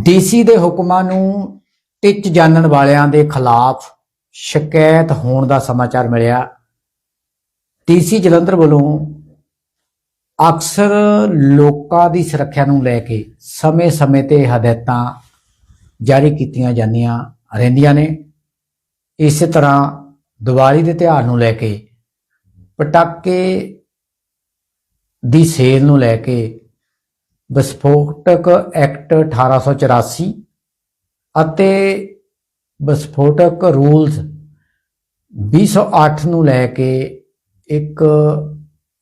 DC ਦੇ ਹੁਕਮਾਂ ਨੂੰ ਟਿੱਚ ਜਾਣਨ ਵਾਲਿਆਂ ਦੇ ਖਿਲਾਫ ਸ਼ਿਕਾਇਤ ਹੋਣ ਦਾ ਸਮਾਚਾਰ ਮਿਲਿਆ। ਡੀਸੀ ਜਲੰਧਰ ਵੱਲੋਂ ਅਕਸਰ ਲੋਕਾਂ ਦੀ ਸੁਰੱਖਿਆ ਨੂੰ ਲੈ ਕੇ ਸਮੇਂ-ਸਮੇਂ ਤੇ ਹਦਾਇਤਾਂ ਜਾਰੀ ਕੀਤੀਆਂ ਜਾਂਦੀਆਂ ਰਹਿੰਦੀਆਂ ਨੇ। ਇਸੇ ਤਰ੍ਹਾਂ ਦੀਵਾਲੀ ਦੇ ਤਿਉਹਾਰ ਨੂੰ ਲੈ ਕੇ ਪਟਾਕੇ ਦੀ ਸੇਲ ਨੂੰ ਲੈ ਕੇ ਵਿਸਫੋਟਕ ਐਕਟ 1884 ਅਤੇ ਵਿਸਫੋਟਕ ਰੂਲਸ 208 ਨੂੰ ਲੈ ਕੇ ਇੱਕ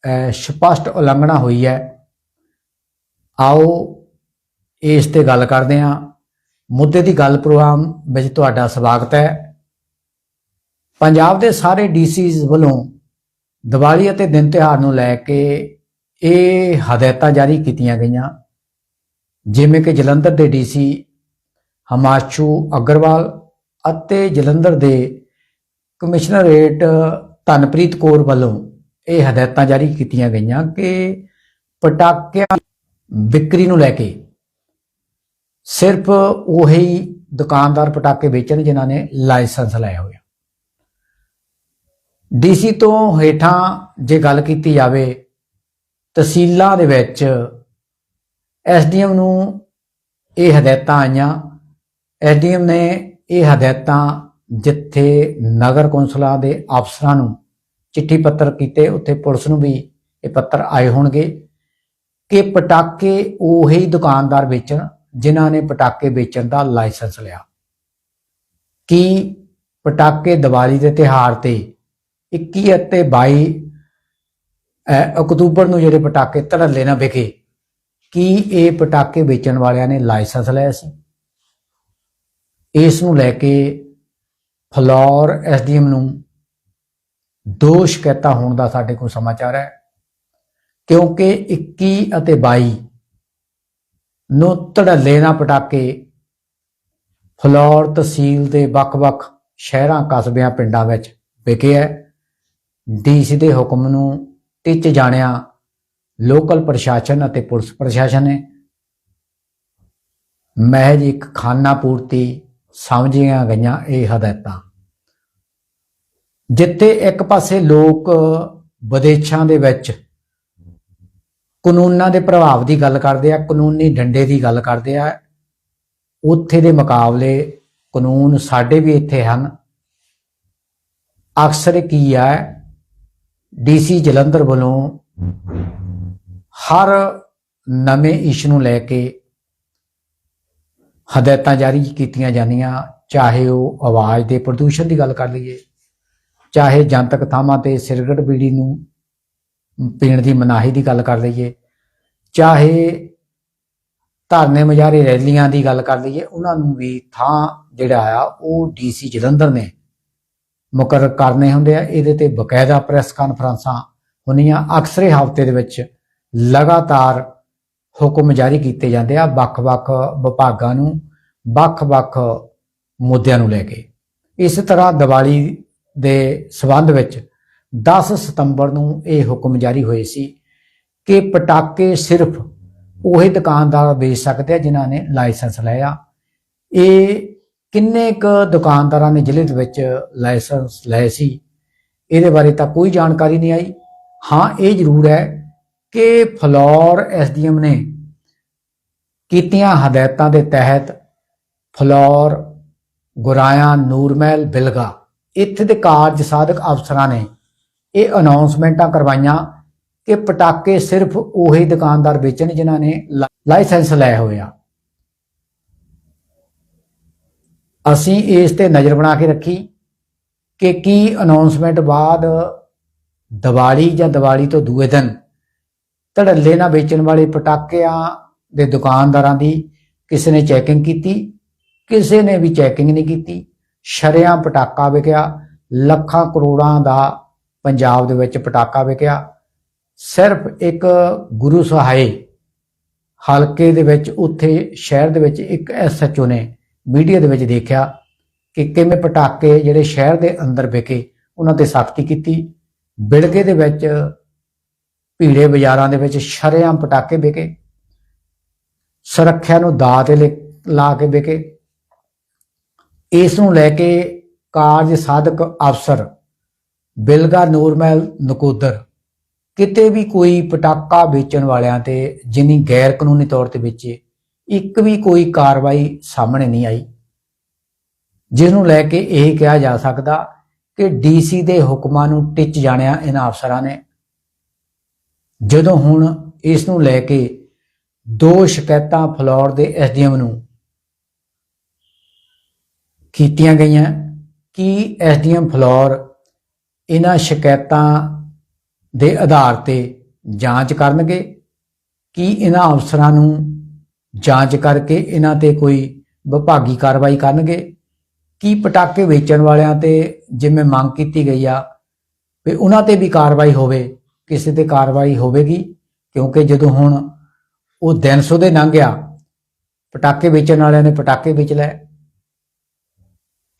ਅਹ, ਸਪਸ਼ਟ ਉਲੰਘਣਾ ਹੋਈ ਹੈ। ਆਓ ਇਸ ਤੇ ਗੱਲ ਕਰਦੇ ਹਾਂ। ਮੁੱਦੇ ਦੀ ਗੱਲ ਪ੍ਰੋਗਰਾਮ ਵਿੱਚ ਤੁਹਾਡਾ ਸਵਾਗਤ ਹੈ। ਪੰਜਾਬ ਦੇ ਸਾਰੇ ਡੀਸੀਜ਼ ਵੱਲੋਂ ਦੀਵਾਲੀ ਅਤੇ ਦਿਨ ਤਿਉਹਾਰ ਨੂੰ ਲੈ ਕੇ ਇਹ ਹਦਾਇਤਾਂ ਜਾਰੀ ਕੀਤੀਆਂ ਗਈਆਂ। ਜਿਵੇਂ ਕਿ ਜਲੰਧਰ ਦੇ ਡੀਸੀ ਹਮਾਸ਼ੂ ਅਗਰਵਾਲ ਅਤੇ ਜਲੰਧਰ ਦੇ ਕਮਿਸ਼ਨਰੇਟ ਧਨਪ੍ਰੀਤ ਕੌਰ ਵੱਲੋਂ ਇਹ ਹਦਾਇਤਾਂ ਜਾਰੀ ਕੀਤੀਆਂ ਗਈਆਂ ਕਿ ਪਟਾਕਿਆਂ ਵਿਕਰੀ ਨੂੰ ਲੈ ਕੇ ਸਿਰਫ ਉਹੀ ਦੁਕਾਨਦਾਰ ਪਟਾਕੇ ਵੇਚਣ ਜਿਨ੍ਹਾਂ ਨੇ ਲਾਇਸੈਂਸ ਲਏ ਹੋਇਆ। ਆ ਡੀਸੀ ਤੋਂ ਹੇਠਾਂ ਜੇ ਗੱਲ ਕੀਤੀ ਜਾਵੇ ਤਹਿਸੀਲਾਂ ਦੇ ਵਿੱਚ ਐਸਡੀਐਮ ਨੂੰ ਇਹ ਹਦਾਇਤਾਂ ਆਈਆਂ। ਐਸਡੀਐਮ ਨੇ ਇਹ ਹਦਾਇਤਾਂ ਜਿੱਥੇ ਨਗਰ ਕੌਂਸਲਾਂ ਦੇ ਅਫਸਰਾਂ ਨੂੰ ਚਿੱਠੀ ਪੱਤਰ ਕੀਤੇ, ਉੱਥੇ ਪੁਲਿਸ ਨੂੰ ਵੀ ਇਹ ਪੱਤਰ ਆਏ ਹੋਣਗੇ ਕਿ ਪਟਾਕੇ ਉਹੀ ਦੁਕਾਨਦਾਰ ਵੇਚਣ ਜਿਨ੍ਹਾਂ ਨੇ ਪਟਾਕੇ ਵੇਚਣ ਦਾ ਲਾਇਸੈਂਸ ਲਿਆ। ਕੀ ਪਟਾਕੇ ਦੀਵਾਲੀ ਦੇ ਤਿਹਾਰ ਤੇ 21 ਅਤੇ 22 ਅਕਤੂਬਰ ਨੂੰ ਜਿਹੜੇ ਪਟਾਕੇ ਧੜੱਲੇ ਨਾ ਵਿਕੇ, ਕੀ ਇਹ ਪਟਾਕੇ ਵੇਚਣ ਵਾਲਿਆਂ ਨੇ ਲਾਇਸੈਂਸ ਲਿਆ ਸੀ? ਇਸ ਨੂੰ ਲੈ ਕੇ ਫਲੋਰ ਐਸਡੀਐਮ ਨੂੰ ਦੋ ਸ਼ਿਕਾਇਤਾਂ ਹੋਣ ਦਾ ਸਾਡੇ ਕੋਲ ਸਮਾਚਾਰ ਹੈ। ਕਿਉਂਕਿ 21 ਅਤੇ 22 ਨੂੰ ਧੜੱਲੇ ਨਾਲ ਪਟਾਕੇ ਫਲੋਰ ਤਹਿਸੀਲ ਦੇ ਵੱਖ-ਵੱਖ ਸ਼ਹਿਰਾਂ, ਕਸਬਿਆਂ, ਪਿੰਡਾਂ ਵਿੱਚ ਵਿਕੇ ਹੈ। ਡੀਸੀ ਦੇ ਹੁਕਮ ਨੂੰ ਟਿੱਚ ਜਾਣਿਆ ਲੋਕਲ ਪ੍ਰਸ਼ਾਸਨ ਅਤੇ ਪੁਲਿਸ ਪ੍ਰਸ਼ਾਸਨ ਨੇ। ਮਹਿਜ ਇੱਕ ਖਾਨਾ ਪੂਰਤੀ ਸਮਝੀਆਂ ਗਈਆਂ ਇਹ ਹਦਾਇਤਾਂ। ਜਿੱਥੇ ਇੱਕ ਪਾਸੇ ਲੋਕ ਵਿਦੇਸ਼ਾਂ ਦੇ ਵਿੱਚ ਕਾਨੂੰਨਾਂ ਦੇ ਪ੍ਰਭਾਵ ਦੀ ਗੱਲ ਕਰਦੇ ਆ, ਕਾਨੂੰਨੀ ਡੰਡੇ ਦੀ ਗੱਲ ਕਰਦੇ ਆ, ਉੱਥੇ ਦੇ ਮੁਕਾਬਲੇ ਕਾਨੂੰਨ ਸਾਡੇ ਵੀ ਇੱਥੇ ਹਨ। ਅਕਸਰ ਕੀ ਹੈ ਡੀਸੀ ਜਲੰਧਰ ਵੱਲੋਂ ਹਰ ਨਵੇਂ ਇਸ਼ੂ ਨੂੰ ਲੈ ਕੇ ਹਦਾਇਤਾਂ ਜਾਰੀ ਕੀਤੀਆਂ ਜਾਂਦੀਆਂ, ਚਾਹੇ ਉਹ ਆਵਾਜ਼ ਦੇ ਪ੍ਰਦੂਸ਼ਣ ਦੀ ਗੱਲ ਕਰ ਲਈਏ, ਚਾਹੇ ਜਨਤਕ ਥਾਵਾਂ ਤੇ ਸਿਰਗਟ ਬੀੜੀ ਨੂੰ ਪੀਣ ਦੀ ਮਨਾਹੀ ਦੀ ਗੱਲ ਕਰ ਲਈਏ, ਚਾਹੇ ਧਰਨੇ ਮੁਜ਼ਾਹਰੇ ਰੈਲੀਆਂ ਦੀ ਗੱਲ ਕਰ ਲਈਏ, ਉਹਨਾਂ ਨੂੰ ਵੀ ਥਾਂ ਜਿਹੜਾ ਆ, ਉਹ ਡੀਸੀ ਜਲੰਧਰ ਨੇ ਮੁਕਰ ਕਰਨੇ ਹੁੰਦੇ ਆ। ਇਹਦੇ ਤੇ ਬਕਾਇਦਾ ਪ੍ਰੈਸ ਕਾਨਫਰੰਸਾਂ ਹੁੰਦੀਆਂ। ਅਕਸਰ ਹਫ਼ਤੇ ਦੇ ਵਿੱਚ ਲਗਾਤਾਰ ਹੁਕਮ ਜਾਰੀ ਕੀਤੇ ਜਾਂਦੇ ਆ ਵੱਖ-ਵੱਖ ਵਿਭਾਗਾਂ ਨੂੰ ਵੱਖ-ਵੱਖ ਮੁੱਦਿਆਂ ਨੂੰ ਲੈ ਕੇ। ਇਸ ਤਰ੍ਹਾਂ ਦੀਵਾਲੀ ਦੇ ਸਬੰਧ ਵਿੱਚ 10 ਸਤੰਬਰ ਨੂੰ ਇਹ ਹੁਕਮ ਜਾਰੀ ਹੋਏ ਸੀ ਕਿ ਪਟਾਕੇ ਸਿਰਫ ਉਹੀ ਦੁਕਾਨਦਾਰ ਵੇਚ ਸਕਦੇ ਆ ਜਿਨ੍ਹਾਂ ਨੇ ਲਾਇਸੈਂਸ ਲਿਆ। ਇਹ ਕਿੰਨੇ ਕੁ ਦੁਕਾਨਦਾਰਾਂ ਨੇ ਜ਼ਿਲ੍ਹੇ ਦੇ ਵਿੱਚ ਲਾਇਸੈਂਸ ਲਏ ਸੀ? ਇਹਦੇ ਬਾਰੇ ਤਾਂ ਕੋਈ ਜਾਣਕਾਰੀ ਨਹੀਂ ਆਈ। ਹਾਂ, ਇਹ ਜ਼ਰੂਰ ਹੈ ਕਿ ਫਲੋਰ ਐਸਡੀਐਮ ਨੇ ਕੀਤੀਆਂ ਹਦਾਇਤਾਂ ਦੇ ਤਹਿਤ ਫਲੋਰ, ਗੁਰਾਇਆ, ਨੂਰਮਹਿਲ, ਬਿਲਗਾ, ਇੱਥੇ ਦੇ ਕਾਰਜ ਸਾਧਕ ਅਫਸਰਾਂ ਨੇ ਇਹ ਅਨਾਉਂਸਮੈਂਟਾਂ ਕਰਵਾਈਆਂ ਕਿ ਪਟਾਕੇ ਸਿਰਫ ਉਹੀ ਦੁਕਾਨਦਾਰ ਵੇਚਣ ਜਿਨ੍ਹਾਂ ਨੇ ਲਾ- ਲਾਇਸੈਂਸ ਲਏ ਹੋਇਆ ਆ ਅਸੀਂ ਇਸ ਤੇ ਨਜ਼ਰ ਬਣਾ ਕੇ ਰੱਖੀ ਕਿ ਕੀ ਅਨਾਉਂਸਮੈਂਟ ਬਾਅਦ ਦੀਵਾਲੀ ਜਾਂ ਦੀਵਾਲੀ ਤੋਂ ਦੂਏ ਦਿਨ ਧੜੱਲੇ ਨਾਲ ਵੇਚਣ ਵਾਲੇ ਪਟਾਕਿਆਂ ਦੇ ਦੁਕਾਨਦਾਰਾਂ ਦੀ ਕਿਸੇ ਨੇ ਚੈਕਿੰਗ ਕੀਤੀ, ਕਿਸੇ ਨੇ ਵੀ ਚੈਕਿੰਗ ਨਹੀਂ ਕੀਤੀ। ਸ਼ਰਿਆਂ ਪਟਾਕਾ ਵਿਕਿਆ, ਲੱਖਾਂ ਕਰੋੜਾਂ ਦਾ ਪੰਜਾਬ ਦੇ ਵਿੱਚ ਪਟਾਕਾ ਵਿਕਿਆ। ਸਿਰਫ ਇੱਕ ਗੁਰੂ ਸਹਾਏ ਹਲਕੇ ਦੇ ਵਿੱਚ, ਉੱਥੇ ਸ਼ਹਿਰ ਦੇ ਵਿੱਚ ਇੱਕ ਐਸਐਚਓ ਨੇ ਮੀਡੀਆ ਦੇ ਵਿੱਚ ਦੇਖਿਆ ਕਿ ਕਿਵੇਂ ਪਟਾਕੇ ਜਿਹੜੇ ਸ਼ਹਿਰ ਦੇ ਅੰਦਰ ਵਿਕੇ, ਉਹਨਾਂ ਤੇ ਸਖਤੀ ਕੀਤੀ। ਬਿਲਗੇ ਦੇ ਵਿੱਚ, ਭੀੜੇ ਬਾਜ਼ਾਰਾਂ ਦੇ ਵਿੱਚ ਸ਼ਰੇਆਮ ਪਟਾਕੇ ਵਿਕੇ। ਸੁਰੱਖਿਆ ਨੂੰ ਦਾਅ ਤੇ ਲੈ ਲਾ ਕੇ ਵਿਕੇ। ਇਸ ਨੂੰ ਲੈ ਕੇ ਕਾਰਜ ਸਾਧਕ ਅਫਸਰ ਬਿਲਗਾ ਨੂਰਮਹਿਲ ਨਕੋਦਰ ਕਿਤੇ ਵੀ ਕੋਈ ਪਟਾਕਾ ਵੇਚਣ ਵਾਲਿਆਂ ਤੇ, ਜਿਨੀ ਗੈਰ ਕਾਨੂੰਨੀ ਤੌਰ ਤੇ ਵੇਚੇ ਇੱਕ ਵੀ ਕੋਈ ਕਾਰਵਾਈ ਸਾਹਮਣੇ ਨਹੀਂ ਆਈ। ਜਿਸ ਨੂੰ ਲੈ ਕੇ ਇਹ ਕਿਹਾ ਜਾ ਸਕਦਾ ਕਿ ਡੀਸੀ ਦੇ ਹੁਕਮਾਂ ਨੂੰ ਟਿੱਚ ਜਾਣਿਆ ਇਹਨਾਂ ਅਫਸਰਾਂ ਨੇ। ਜਦੋਂ ਹੁਣ ਇਸ ਨੂੰ ਲੈ ਕੇ ਦੋ ਸ਼ਿਕਾਇਤਾਂ ਫਲੋਰ ਦੇ ਐਸਡੀਐਮ ਨੂੰ ਕੀਤੀਆਂ ਗਈਆਂ, ਕਿ ਐਸਡੀਐਮ ਫਲੋਰ ਇਹਨਾਂ ਸ਼ਿਕਾਇਤਾਂ ਦੇ ਆਧਾਰ ਤੇ ਜਾਂਚ ਕਰਨਗੇ, ਕਿ ਇਹਨਾਂ ਅਫਸਰਾਂ ਨੂੰ ਜਾਂਚ ਕਰਕੇ ਇਹਨਾਂ ਤੇ ਕੋਈ ਵਿਭਾਗੀ ਕਾਰਵਾਈ ਕਰਨਗੇ। ਕੀ ਪਟਾਕੇ ਵੇਚਣ ਵਾਲਿਆਂ ਤੇ ਜਿਵੇਂ ਮੰਗ ਕੀਤੀ ਗਈ ਆ ਵੀ ਉਹਨਾਂ ਤੇ ਵੀ ਕਾਰਵਾਈ ਹੋਵੇ, ਕਿਸੇ ਤੇ ਕਾਰਵਾਈ ਹੋਵੇਗੀ, ਕਿਉਂਕਿ ਜਦੋਂ ਹੁਣ ਉਹ ਦਿਨ ਸੋਦੇ ਲੰਘ ਗਿਆ, ਪਟਾਕੇ ਵੇਚਣ ਵਾਲਿਆਂ ਨੇ ਪਟਾਕੇ ਵੇਚ ਲਏ।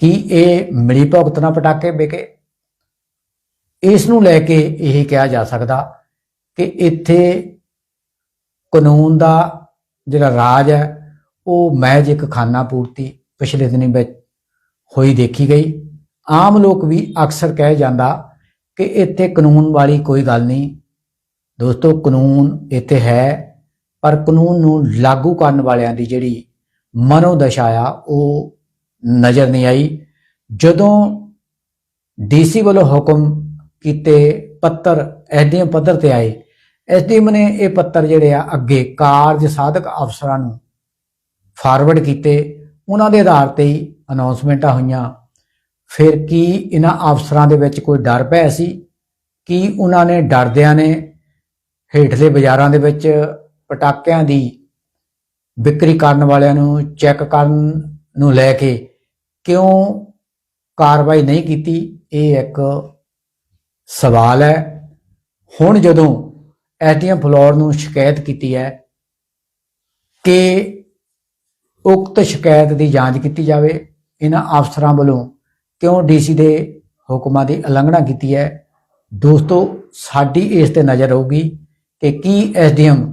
ਕੀ ਇਹ ਮਿਲੀ ਭੁਗਤ ਨਾਲ ਪਟਾਕੇ ਵਿਕੇ? ਇਸ ਨੂੰ ਲੈ ਕੇ ਇਹ ਕਿਹਾ ਜਾ ਸਕਦਾ ਕਿ ਇੱਥੇ ਕਾਨੂੰਨ ਦਾ ਜਿਹੜਾ ਰਾਜ ਹੈ, ਉਹ ਮਹਿਜ ਇੱਕ ਖਾਨਾ ਪੂਰਤੀ ਪਿਛਲੇ ਦਿਨੀ ਵਿੱਚ ਹੋਈ ਦੇਖੀ ਗਈ। ਆਮ ਲੋਕ ਵੀ ਅਕਸਰ ਕਹਿ ਜਾਂਦਾ ਕਿ ਇੱਥੇ ਕਾਨੂੰਨ ਵਾਲੀ ਕੋਈ ਗੱਲ ਨਹੀਂ। ਦੋਸਤੋ, ਕਾਨੂੰਨ ਇੱਥੇ ਹੈ, ਪਰ ਕਾਨੂੰਨ ਨੂੰ ਲਾਗੂ ਕਰਨ ਵਾਲਿਆਂ ਦੀ ਜਿਹੜੀ ਮਨੋਦਸ਼ਾ ਆ, ਉਹ ਨਜ਼ਰ ਨਹੀਂ ਆਈ। ਜਦੋਂ ਡੀਸੀ ਵੱਲੋਂ ਹੁਕਮ ਕੀਤੇ ਪੱਤਰ ਐਸਡੀਐਮ ਪੱਧਰ ਤੇ ਆਏ ਐਸਡੀਐਮ ਨੇ ਇਹ ਪੱਤਰ ਜਿਹੜੇ ਆ, ਅੱਗੇ ਕਾਰਜ ਸਾਧਕ ਅਫਸਰਾਂ ਨੂੰ ਫਾਰਵਰਡ ਕੀਤੇ। ਉਹਨਾਂ ਦੇ ਆਧਾਰ ਤੇ ਹੀ ਅਨਾਉਂਸਮੈਂਟਾਂ ਹੋਈਆਂ। ਫਿਰ ਕੀ ਇਹਨਾਂ ਅਫਸਰਾਂ ਦੇ ਵਿੱਚ ਕੋਈ ਡਰ ਪਿਆ ਸੀ? ਕੀ ਉਹਨਾਂ ਨੇ ਡਰਦਿਆਂ ਨੇ ਹੇਠਲੇ ਬਾਜ਼ਾਰਾਂ ਦੇ ਵਿੱਚ ਪਟਾਕਿਆਂ ਦੀ ਵਿਕਰੀ ਕਰਨ ਵਾਲਿਆਂ ਨੂੰ ਚੈੱਕ ਕਰਨ ਨੂੰ ਲੈ ਕੇ ਕਿਉਂ ਕਾਰਵਾਈ ਨਹੀਂ ਕੀਤੀ? ਇਹ ਇੱਕ ਸਵਾਲ ਹੈ। ਹੁਣ ਜਦੋਂ ਐਸਡੀਐਮ ਫਲੋਰ ਨੂੰ ਸ਼ਿਕਾਇਤ ਕੀਤੀ ਹੈ ਕਿ ਉਕਤ ਸ਼ਿਕਾਇਤ ਦੀ ਜਾਂਚ ਕੀਤੀ ਜਾਵੇ। ਇਹਨਾਂ ਅਫਸਰਾਂ ਵੱਲੋਂ ਕਿਉਂ ਡੀਸੀ ਦੇ ਹੁਕਮਾਂ ਦੀ ਉਲੰਘਣਾ ਕੀਤੀ ਹੈ? ਦੋਸਤੋ, ਸਾਡੀ ਇਸ ਤੇ ਨਜ਼ਰ ਹੋਊਗੀ ਕਿ ਕੀ ਐਸਡੀਐਮ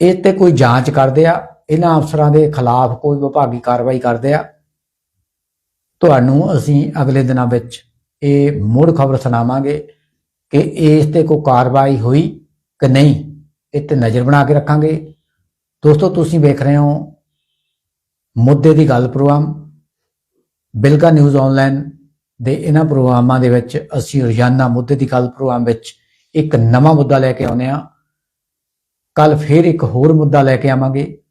ਇਹ ਤੇ ਕੋਈ ਜਾਂਚ ਕਰਦੇ ਆ। ਇਹਨਾਂ ਅਫਸਰਾਂ ਦੇ ਖਿਲਾਫ ਕੋਈ ਵਿਭਾਗੀ ਕਾਰਵਾਈ ਕਰਦੇ ਆ। ਤੁਹਾਨੂੰ ਅਸੀਂ ਅਗਲੇ ਦਿਨਾਂ ਵਿੱਚ ਇਹ ਮੁੜ ਖਬਰ ਸੁਣਾਵਾਂਗੇ। ਕਿ ਇਸ ਤੇ ਕੋਈ ਕਾਰਵਾਈ ਹੋਈ ਕਿ ਨਹੀਂ, ਇਹ ਤੇ ਨਜ਼ਰ ਬਣਾ ਕੇ ਰੱਖਾਂਗੇ। ਦੋਸਤੋ, ਤੁਸੀਂ ਵੇਖ ਰਹੇ ਹੋ ਮੁੱਦੇ ਦੀ ਗੱਲ ਪ੍ਰੋਗਰਾਮ ਬਿਲਕਾ ਨਿਊਜ਼ ਆਨਲਾਈਨ ਦੇ ਇਹਨਾਂ ਪ੍ਰੋਗਰਾਮਾਂ ਦੇ ਵਿੱਚ ਅਸੀਂ ਰੋਜ਼ਾਨਾ ਮੁੱਦੇ ਦੀ ਗੱਲ ਪ੍ਰੋਗਰਾਮ ਵਿੱਚ ਇੱਕ ਨਵਾਂ ਮੁੱਦਾ ਲੈ ਕੇ ਆਉਂਦੇ ਹਾਂ। ਕੱਲ ਫਿਰ ਇੱਕ ਹੋਰ ਮੁੱਦਾ ਲੈ ਕੇ ਆਵਾਂਗੇ।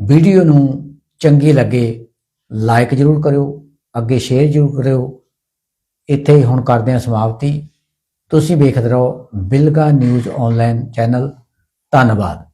ਵੀਡੀਓ ਨੂੰ ਚੰਗੀ ਲੱਗੇ ਲਾਈਕ ਜ਼ਰੂਰ ਕਰਿਓ, ਅੱਗੇ ਸ਼ੇਅਰ ਜ਼ਰੂਰ ਕਰਿਓ। ਇੱਥੇ ਹੀ ਹੁਣ ਕਰਦੇ ਹਾਂ ਸਮਾਪਤੀ। ਤੁਸੀਂ ਵੇਖਦੇ ਰਹੋ ਬਿਲਗਾ ਨਿਊਜ਼ ਆਨਲਾਈਨ ਚੈਨਲ ਧੰਨਵਾਦ।